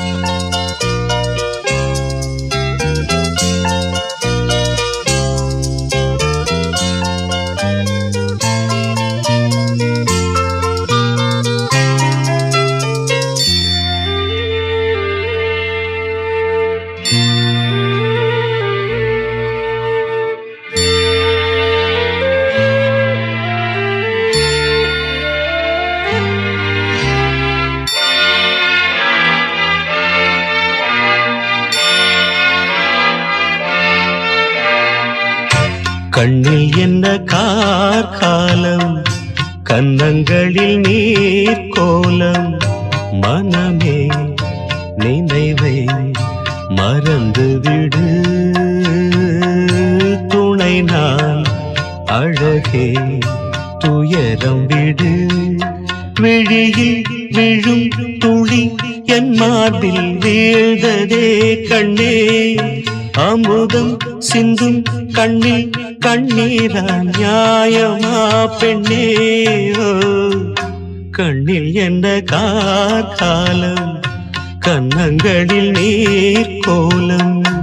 கண்ணில் நினைவை மறந்து விடு. துணை நான் அழகே துயரம் விடு. விழியில் விழும் துளி என் மார்பில் வீழ்ந்ததே கண்ணே. அமுதம் சிந்தும் கண்ணில் கண்ணீரா நியாயமா பெண்ணே. கண்ணில் என்ன காலம் கன்னங்களில் நீர் கோலம்.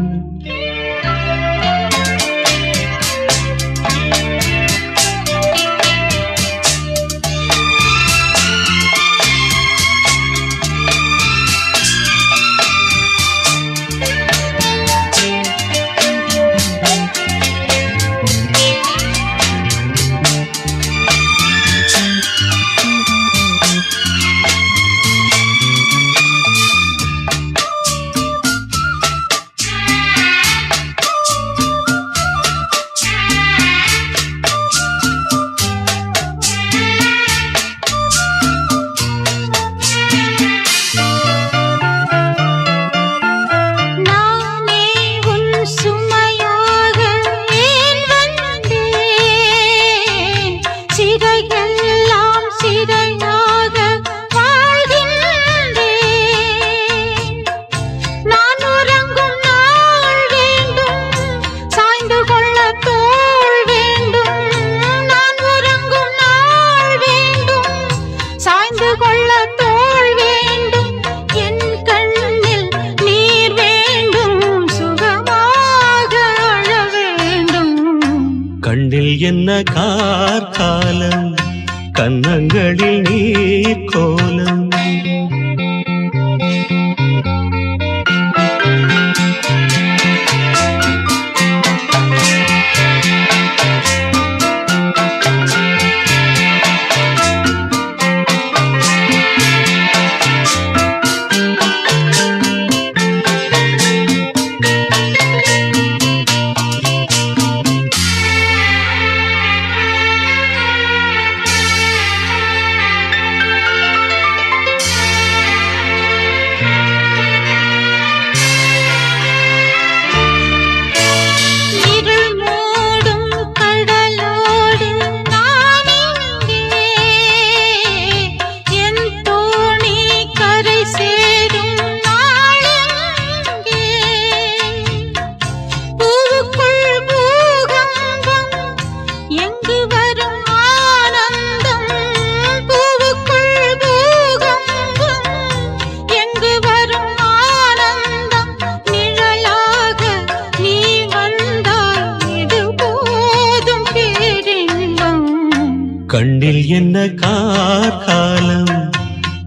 கண்ணில் என்ன காலம்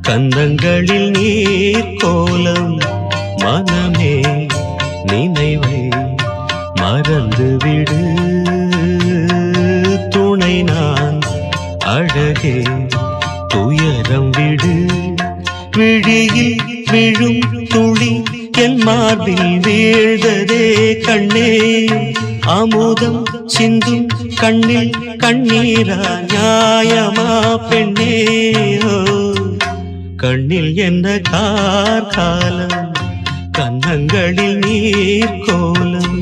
கந்தங்களில் நீர் கோலம் மனமே நினைவை மறந்து விடு. துணை நான் அழகே துயரம் விடு. விழியில் விழும் துளி என் மார்பில் வீழ்ந்ததே கண்ணே. அமுதம் சிந்தும் கண்ணில் கண்ணீரா நியாயமா பெண்ணே? கண்ணில் என்ன கார்காலம் கன்னங்களில் நீர் கோலம்?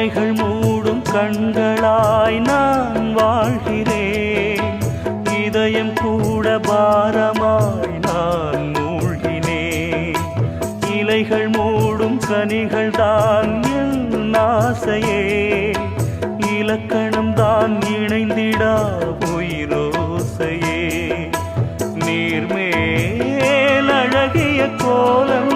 அவைகள் மூடும் கண்களாய் நான் வாழ்கிறேன். இதயம் கூட பாரமாய் நான் மூழ்கினேன். இலைகள் மூடும் கனிகள் தான் என் ஆசையே. இலக்கணம் தான் இணைந்திடா உயிரோசையே நீர்மேலழகிய கோலம்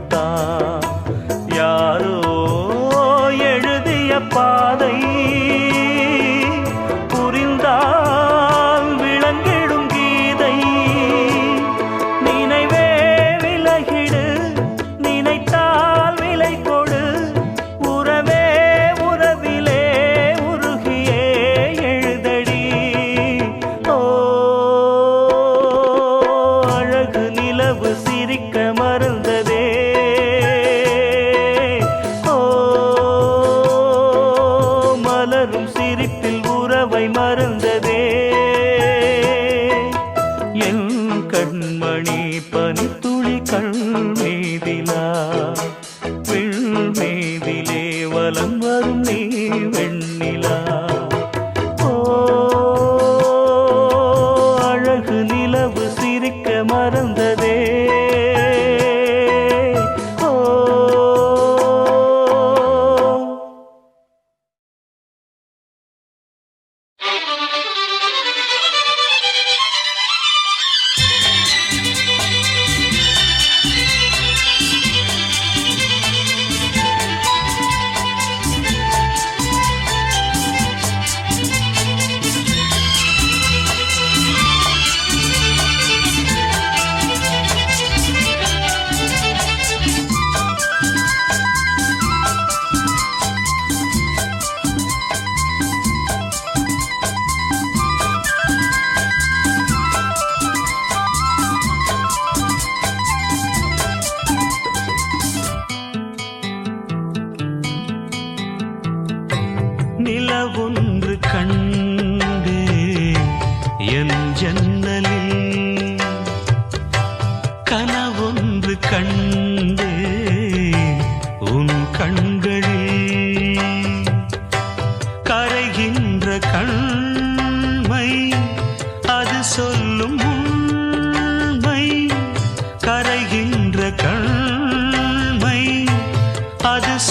கர்த்தா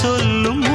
சொல்லும்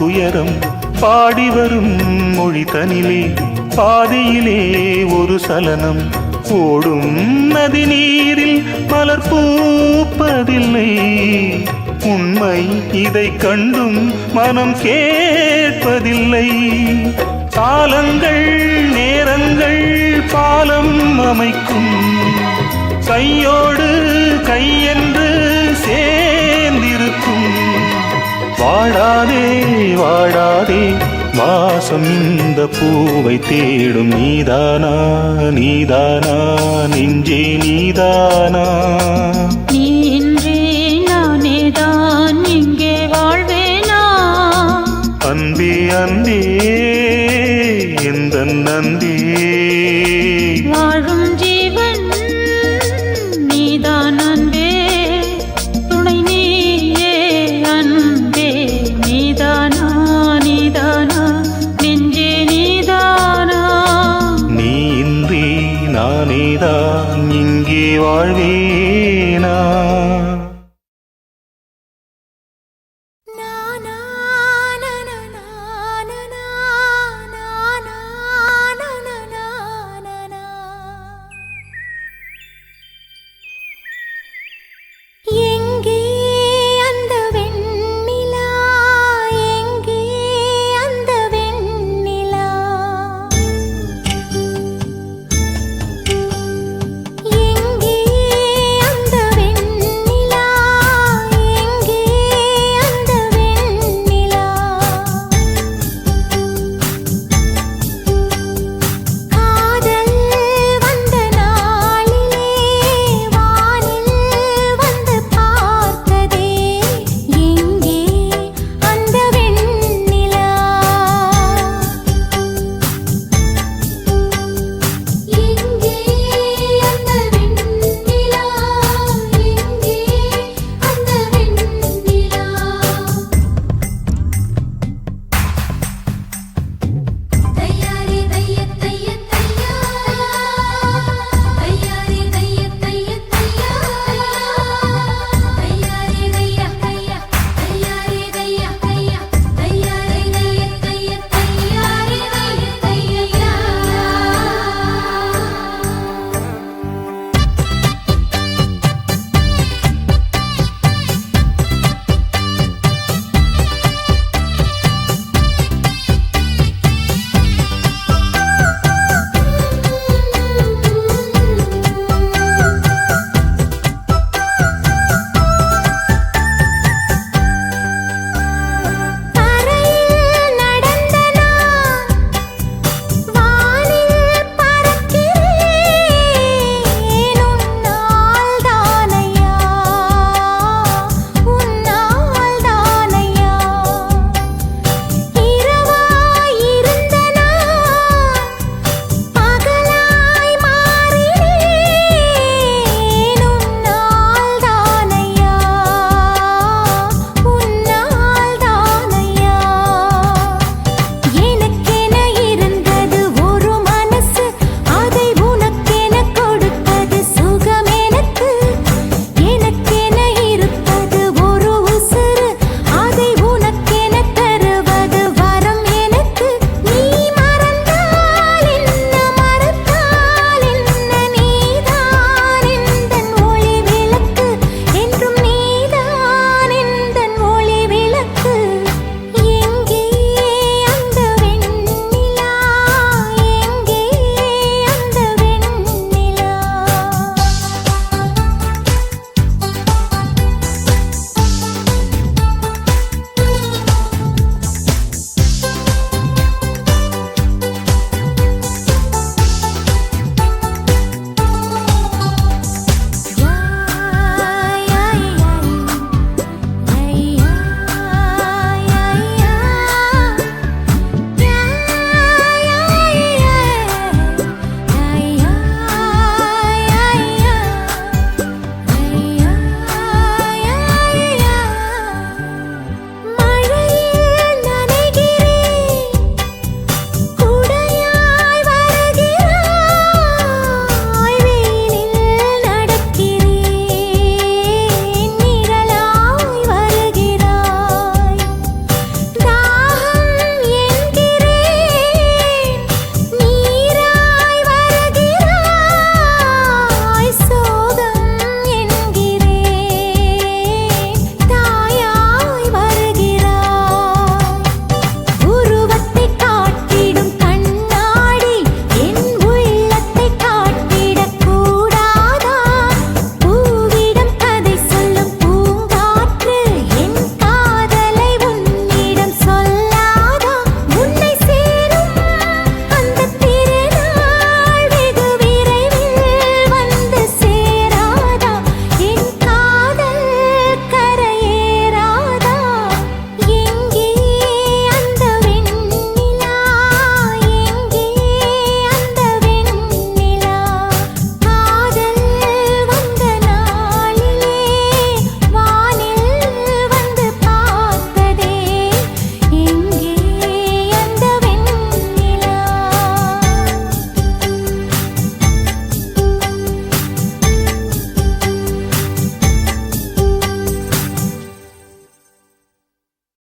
துயரம் பாடி வரும் மொழி தனிலே பாதியிலே ஒரு சலனம். ஓடும் நதி நீரில் மலர் பூப்பதில்லை. உண்மை இதை கண்டும் மனம் கேட்பதில்லை. காலங்கள் நேரங்கள் பாலம் அமைக்கும். கையோடு கையென்று சே வாடாதே வாடாதே. வாசம் இந்த பூவை தேடும் நீதானா நீதானா? நெஞ்சே நீதானா? நீ இன்றி நானேதான் இங்கே வாழ்வேனா? அன்பே அன்பே. எந்த நந்தே